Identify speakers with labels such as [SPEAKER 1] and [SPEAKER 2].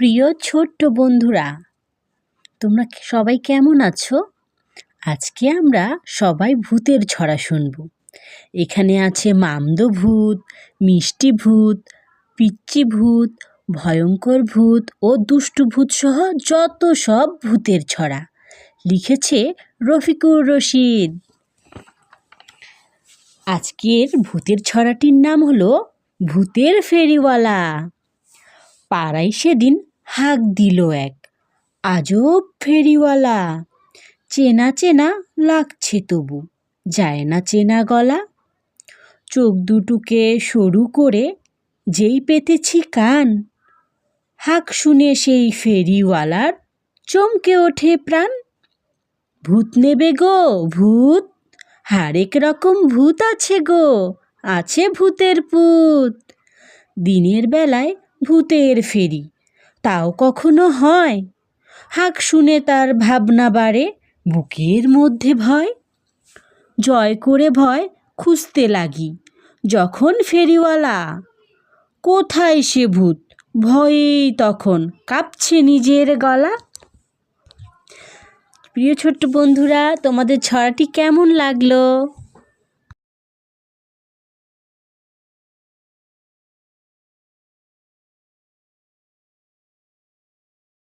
[SPEAKER 1] প্রিয় ছোট্ট বন্ধুরা, তোমরা সবাই কেমন আছো? আজকে আমরা সবাই ভূতের ছড়া শুনব। এখানে আছে মামদো ভূত, মিষ্টি ভূত, পিচ্চি ভূত, ভয়ঙ্কর ভূত ও দুষ্টু ভূত সহ যত সব ভূতের ছড়া, লিখেছে রফিকুর রশিদ। আজকের ভূতের ছড়াটির নাম হলো ভূতের ফেরিওয়ালা। পাড়ায় সেদিন হাঁক দিল এক। আজব ফেরিওয়ালা। চেনা চেনা লাগছে তবু, যায় না চেনা গলা। চোখ দুটুকে সরু করে, যেই পেতেছি কান। হাঁক শুনে সেই ফেরিওয়ালার চমকে ওঠে প্রাণ। ভূত নেবে গো, ভূত! হারেক রকম ভূত আছে গো, আছে ভূতের পুত। দিনের বেলায় ভূতের ফেরি তাও কখনো হয়? হাঁক শুনে তার ভাবনা বাড়ে বুকের মধ্যে ভয়। জয় করে ভয় খুঁজতে লাগি যখন ফেরিওয়ালা, কোথায় সে ভূত? ভয়েই তখন কাঁপছে নিজের গলা। প্রিয় ছোট্ট বন্ধুরা, তোমাদের ছড়াটি কেমন লাগল?